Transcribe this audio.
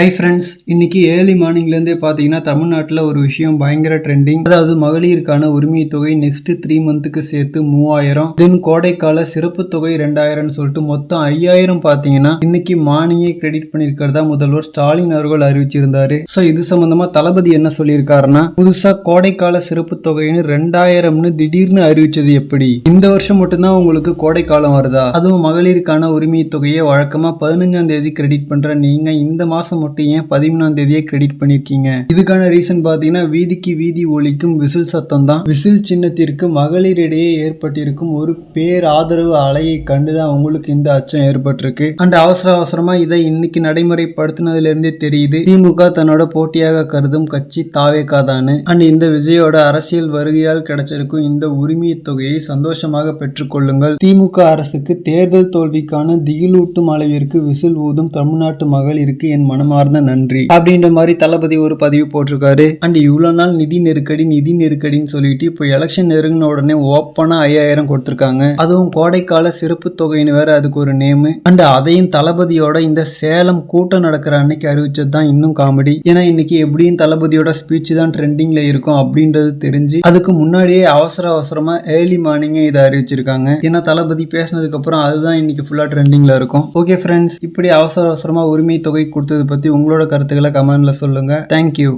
High friends இன்னைக்கு early மார்னிங்லேருந்தே பார்த்தீங்கன்னா தமிழ்நாட்டில் ஒரு விஷயம் பயங்கர ட்ரெண்டிங் அதாவது மகளிருக்கான உரிமை தொகை நெக்ஸ்ட் த்ரீ மந்த்துக்கு சேர்த்து மூவாயிரம். தென் கோடைக்கால சிறப்பு தொகை ரெண்டாயிரம்னு சொல்லிட்டு மொத்தம் ஐயாயிரம் பார்த்தீங்கன்னா இன்னைக்கு மார்னிங்கே கிரெடிட் பண்ணியிருக்கிறதா முதல்வர் ஸ்டாலின் அவர்கள் அறிவிச்சிருந்தாரு. ஸோ இது சம்பந்தமா தளபதி என்ன சொல்லியிருக்காருன்னா புதுசாக கோடைக்கால சிறப்பு தொகைன்னு ரெண்டாயிரம்னு திடீர்னு அறிவிச்சது எப்படி? இந்த வருஷம் மட்டும்தான் உங்களுக்கு கோடைக்காலம் வருதா? அதுவும் மகளிருக்கான உரிமை தொகையை வழக்கமாக பதினஞ்சாம் தேதி கிரெடிட் பண்ணுற நீங்கள் இந்த மாதம் மட்டும் ஏன் பதிமூணாம் தேதியே கிரெடிட் பண்ணியிருக்கீங்க இதுக்கான ரீசன் பாத்தீங்கன்னா வீதிக்கு வீதி ஒலிக்கும் விசில் சத்தம் தான் விசில் சின்னத்திற்கு மகளிரிடையே ஏற்பட்டிருக்கும் ஒரு பேர் ஆதரவு அலையை கண்டுதான் உங்களுக்கு இந்த அச்சம் ஏற்பட்டிருக்கு. அண்ட் அவசர அவசரமா இதை இன்னைக்கு நடைமுறைப்படுத்தினதுல இருந்தே தெரியுது. திமுக தன்னோட போட்டியாக கருதும் கட்சி தாவேக்காதான்னு அண்ட் இந்த விஜயோட அரசியல் வருகையால் கிடைச்சிருக்கும் இந்த உரிமை தொகையை சந்தோஷமாக பெற்றுக்கொள்ளுங்கள். திமுக அரசுக்கு தேர்தல் தோல்விக்கான திகிலூட்டும் அளவிற்கு விசில் ஊதும் தமிழ்நாட்டு மகளிருக்கு என் மனமார்ந்த நன்றி. அப்படின்ற மாதிரி தளபதி ஒரு பதிவு போட்டிருக்காரு. அண்ட் இவ்வளவு நாள் நிதி நெருக்கடி நிதி நெருக்கடின்னு சொல்லிட்டு இப்போ எலெக்ஷன் நெருங்கின உடனே ஓப்பனா ஐயாயிரம் கொடுத்துருக்காங்க. அதுவும் கோடைக்கால சிறப்பு தொகைன்னு வேற அதுக்கு ஒரு நேமு அண்ட் அதையும் தளபதியோட இந்த சேலம் கூட்டம் நடக்கிற அன்னைக்கு அறிவிச்சது தான் இன்னும் காமெடி ஏன்னா இன்னைக்கு எப்படியும் தளபதியோட ஸ்பீச் தான் ட்ரெண்டிங்ல இருக்கும் அப்படின்றது தெரிஞ்சு அதுக்கு முன்னாடியே அவசர அவசரமா ஏர்லி மார்னிங்கே இதை அறிவிச்சிருக்காங்க. ஏன்னா தளபதி பேசினதுக்கு அப்புறம் அதுதான் இன்னைக்கு ஃபுல்லா ட்ரெண்டிங்ல இருக்கும். ஓகே ஃப்ரெண்ட்ஸ் இப்படி அவசர அவசரமா உரிமை தொகை கொடுத்தது பத்தி உங்களோட கருத்துக்களை கமெண்ட்ல சொல்லுங்க. தேங்க்யூ